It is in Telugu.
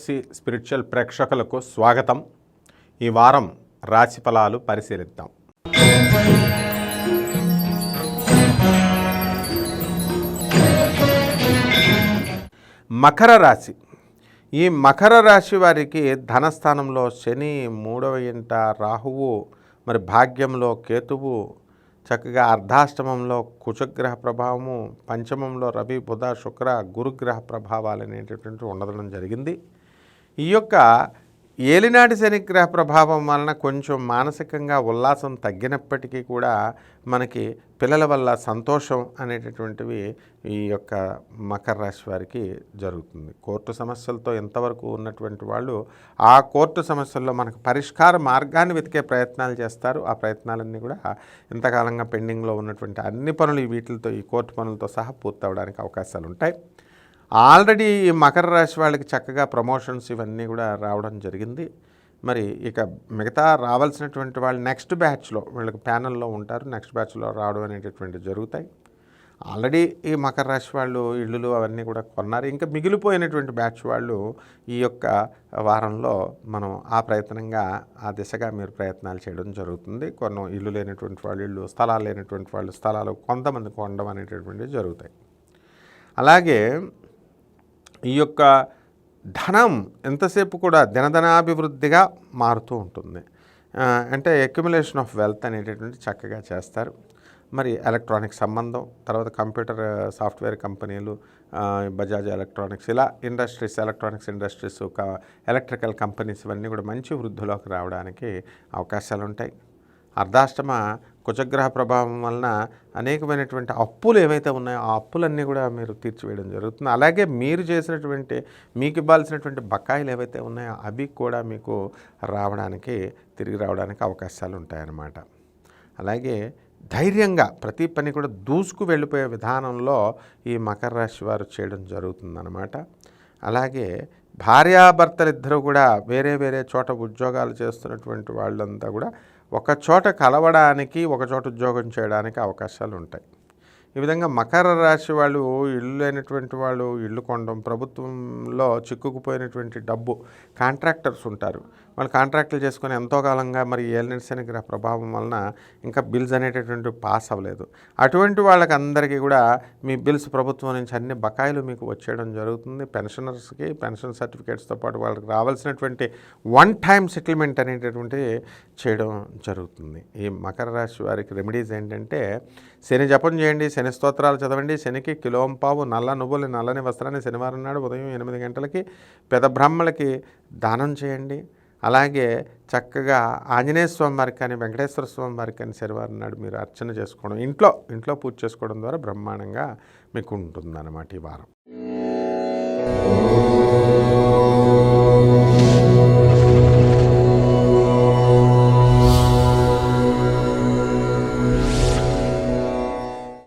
పిఎఫ్సి స్పిరిచువల్ ప్రేక్షకులకు స్వాగతం. ఈ వారం రాశి ఫలాలు పరిశీలిద్దాం. మకర రాశి. ఈ మకర రాశి వారికి ధనస్థానంలో శని మూడవ ఇంట రాహువు మరి భాగ్యంలో కేతువు చక్కగా అర్ధాష్టమంలో కుచగ్రహ ప్రభావము పంచమంలో రవి బుధ శుక్ర గురుగ్రహ ప్రభావాలు అనేటటువంటి ఉండడం జరిగింది. ఈ యొక్క ఏలినాటి శనిగ్రహ ప్రభావం వలన కొంచెం మానసికంగా ఉల్లాసం తగ్గినప్పటికీ కూడా మనకి పిల్లల వల్ల సంతోషం అనేటటువంటివి ఈ యొక్క మకర రాశి వారికి జరుగుతుంది. కోర్టు సమస్యలతో ఎంతవరకు ఉన్నటువంటి వాళ్ళు ఆ కోర్టు సమస్యల్లో మనకు పరిష్కార మార్గాన్ని వెతికే ప్రయత్నాలు చేస్తారు. ఆ ప్రయత్నాలన్నీ కూడా ఇంతకాలంగా పెండింగ్లో ఉన్నటువంటి అన్ని పనులు వీటితో ఈ కోర్టు పనులతో సహా పూర్తవడానికి అవకాశాలు ఉంటాయి ఆల్రెడీ ఈ మకర రాశి వాళ్ళకి చక్కగా ప్రమోషన్స్ ఇవన్నీ కూడా రావడం జరిగింది. మరి ఇక మిగతా రావాల్సినటువంటి వాళ్ళు నెక్స్ట్ బ్యాచ్లో వీళ్ళకి ప్యానల్లో ఉంటారు. నెక్స్ట్ బ్యాచ్లో రావడం అనేటటువంటి జరుగుతాయి. ఆల్రెడీ ఈ మకర రాశి వాళ్ళు ఇళ్ళు అవన్నీ కూడా కొన్నారు. ఇంకా మిగిలిపోయినటువంటి బ్యాచ్ వాళ్ళు ఈ యొక్క వారంలో మనం ఆ ప్రయత్నంగా ఆ దిశగా మీరు ప్రయత్నాలు చేయడం జరుగుతుంది. కొన్ని ఇల్లు లేనటువంటి వాళ్ళు ఇళ్ళు స్థలాలు లేనటువంటి వాళ్ళు స్థలాలు కొంతమంది కొనడం అనేటటువంటివి జరుగుతాయి. అలాగే ఈ యొక్క ధనం ఎంతసేపు కూడా దినధనాభివృద్ధిగా మారుతూ ఉంటుంది. అంటే అక్యుములేషన్ ఆఫ్ వెల్త్ అనేటటువంటి చక్కగా చేస్తారు. మరి ఎలక్ట్రానిక్ సంబంధం తర్వాత కంప్యూటర్ సాఫ్ట్వేర్ కంపెనీలు బజాజ్ ఎలక్ట్రానిక్స్ ఇలా industries electronics industries electrical companies ఇవన్నీ కూడా మంచి వృద్ధిలోకి రావడానికి అవకాశాలు ఉంటాయి అర్ధాష్టమ కుజగ్రహ ప్రభావం వలన అనేకమైనటువంటి అప్పులు ఏవైతే ఉన్నాయో ఆ అప్పులన్నీ కూడా మీరు తీర్చివేయడం జరుగుతుంది. అలాగే మీరు చేసినటువంటి మీకు ఇవ్వాల్సినటువంటి బకాయిలు ఏవైతే ఉన్నాయో అవి కూడా మీకు రావడానికి తిరిగి రావడానికి అవకాశాలు ఉంటాయన్నమాట. అలాగే ధైర్యంగా ప్రతి పని కూడా దూసుకు వెళ్ళిపోయే విధానంలో ఈ మకర రాశి వారు చేయడం జరుగుతుందన్నమాట. అలాగే భార్యాభర్తలిద్దరూ కూడా వేరే వేరే చోట ఉద్యోగాలు చేస్తున్నటువంటి వాళ్ళంతా కూడా ఒక చోట కలవడానికి ఒక చోట ఉద్యోగం చేయడానికి అవకాశాలు ఉంటాయి ఈ విధంగా మకర రాశి వాళ్ళు ఇల్లు లేనటువంటి వాళ్ళు ఇల్లు కొనడం ప్రభుత్వంలో చిక్కుకుపోయినటువంటి డబ్బు కాంట్రాక్టర్స్ ఉంటారు. వాళ్ళు కాంట్రాక్టులు చేసుకొని ఎంతో కాలంగా మరి ఏలినర్సని గ్రహ ప్రభావం వలన ఇంకా బిల్స్ అనేటటువంటి పాస్ అవ్వలేదు. అటువంటి వాళ్ళకి అందరికీ కూడా మీ బిల్స్ ప్రభుత్వం నుంచి అన్ని బకాయిలు మీకు వచ్చేయడం జరుగుతుంది. పెన్షనర్స్కి పెన్షన్ సర్టిఫికేట్స్తో పాటు వాళ్ళకి రావాల్సినటువంటి వన్ టైం సెటిల్మెంట్ అనేటటువంటి చేయడం జరుగుతుంది. ఈ మకర రాశి వారికి రెమెడీస్ ఏంటంటే శని జపం చేయండి శని స్తోత్రాలు చదవండి. శనికి కిలోంపావు నల్ల నువ్వులు నల్లని వస్త్రాన్ని శనివారం నాడు ఉదయం ఎనిమిది గంటలకి పెద బ్రాహ్మలకి దానం చేయండి. అలాగే చక్కగా ఆంజనేయ స్వామి వారికి కానీ వెంకటేశ్వర స్వామి వారికి కానీ శనివారం నాడు మీరు అర్చన చేసుకోవడం ఇంట్లో ఇంట్లో పూజ చేసుకోవడం ద్వారా బ్రహ్మాండంగా మీకు ఉంటుందన్నమాట ఈ వారం.